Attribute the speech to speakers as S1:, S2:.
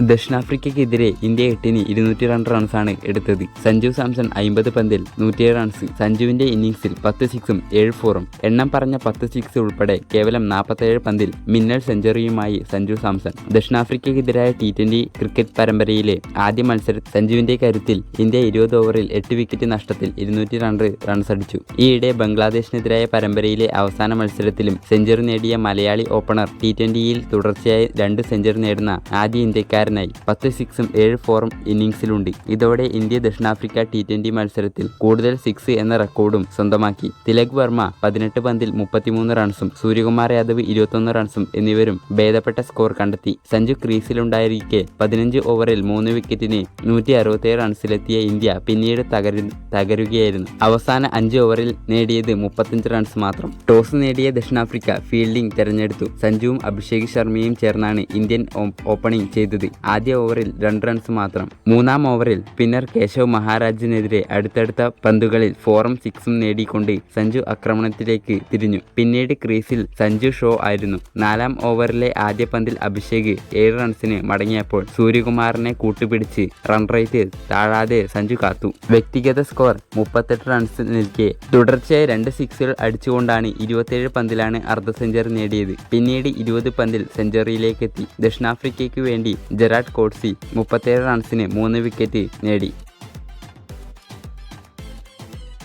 S1: ദക്ഷിണാഫ്രിക്കയ്ക്കെതിരെ India എട്ടിന് ഇരുന്നൂറ്റി രണ്ട് റൺസാണ് എടുത്തത്. സഞ്ജു സാംസൺ അമ്പത് പന്തിൽ നൂറ്റിയേഴ് റൺസ് സഞ്ജുവിന്റെ ഇന്നിംഗ്സിൽ പത്ത് സിക്സും ഏഴ് ഫോറും എണ്ണം പറഞ്ഞ പത്ത് സിക്സ് ഉൾപ്പെടെ കേവലം നാൽപ്പത്തേഴ് പന്തിൽ മിന്നൽ സെഞ്ചുറിയുമായി സഞ്ജു സാംസൺ. ദക്ഷിണാഫ്രിക്കയ്ക്കെതിരായ ടി ട്വന്റി ക്രിക്കറ്റ് പരമ്പരയിലെ ആദ്യ മത്സരത്തിൽ സഞ്ജുവിന്റെ കരുത്തിൽ ഇന്ത്യ ഇരുപത് ഓവറിൽ എട്ട് വിക്കറ്റ് നഷ്ടത്തിൽ ഇരുന്നൂറ്റി രണ്ട് റൺസ് അടിച്ചു. ഈയിടെ ബംഗ്ലാദേശിനെതിരായ പരമ്പരയിലെ അവസാന മത്സരത്തിലും സെഞ്ചുറി നേടിയ മലയാളി ഓപ്പണർ ടി ട്വന്റിയിൽ തുടർച്ചയായി രണ്ട് സെഞ്ചുറി നേടുന്ന ആദ്യ ഇന്ത്യക്കാരനായി പത്ത് സിക്സും ഏഴ് ഫോറും ഇന്നിംഗ്സിലുണ്ട്. ഇതോടെ ഇന്ത്യ ദക്ഷിണാഫ്രിക്ക ടി ട്വന്റി മത്സരത്തിൽ കൂടുതൽ സിക്സ് എന്ന റെക്കോർഡും സ്വന്തമാക്കി. തിലക് വർമ്മ പതിനെട്ട് പന്തിൽ മുപ്പത്തിമൂന്ന് റൺസും സൂര്യകുമാർ യാദവ് ഇരുപത്തൊന്ന് റൺസും എന്നിവരും ഭേദപ്പെട്ട സ്കോർ കണ്ടെത്തി. സഞ്ജു ക്രീസിലുണ്ടായിരിക്കെ പതിനഞ്ച് ഓവറിൽ മൂന്ന് വിക്കറ്റിന് നൂറ്റി അറുപത്തേഴ് റൺസിലെത്തിയ ഇന്ത്യ പിന്നീട് തകരു തകരുകയായിരുന്നു. അവസാന അഞ്ച് ഓവറിൽ നേടിയത് മുപ്പത്തഞ്ച് റൺസ് മാത്രം. ടോസ് നേടിയ ദക്ഷിണാഫ്രിക്ക ഫീൽഡിംഗ് തെരഞ്ഞെടുത്തു. സഞ്ജുവും അഭിഷേക് ശർമ്മയും ചേർന്നാണ് ഇന്ത്യൻ ഓപ്പണിംഗ് ചെയ്തത്. ആദ്യ ഓവറിൽ രണ്ട് റൺസ് മാത്രം. മൂന്നാം ഓവറിൽ പിന്നർ കേശവ് മഹാരാജിനെതിരെ അടുത്തടുത്ത പന്തുകളിൽ ഫോറും സിക്സും നേടിക്കൊണ്ട് സഞ്ജു ആക്രമണത്തിലേക്ക് തിരിഞ്ഞു. പിന്നീട് ക്രീസിൽ സഞ്ജു ഷോ ആയിരുന്നു. നാലാം ഓവറിലെ ആദ്യ പന്തിൽ അഭിഷേക് ഏഴ് റൺസിന് മടങ്ങിയപ്പോൾ സൂര്യകുമാറിനെ കൂട്ടുപിടിച്ച് റൺ റേറ്റ് താഴാതെ സഞ്ജു കാത്തു. വ്യക്തിഗത സ്കോർ മുപ്പത്തെട്ട് റൺസ് നിൽക്കെ തുടർച്ചയായി രണ്ട് സിക്സുകൾ അടിച്ചുകൊണ്ടാണ് ഇരുപത്തിയേഴ് പന്തിലാണ് അർദ്ധ സെഞ്ചറി നേടിയത്. പിന്നീട് ഇരുപത് പന്തിൽ സെഞ്ചറിയിലേക്കെത്തി. ദക്ഷിണാഫ്രിക്കയ്ക്ക് വേണ്ടി ജെറാഡ് കോഹ്ലി മുപ്പത്തേഴ് റൺസിന് മൂന്ന് വിക്കറ്റ് നേടി.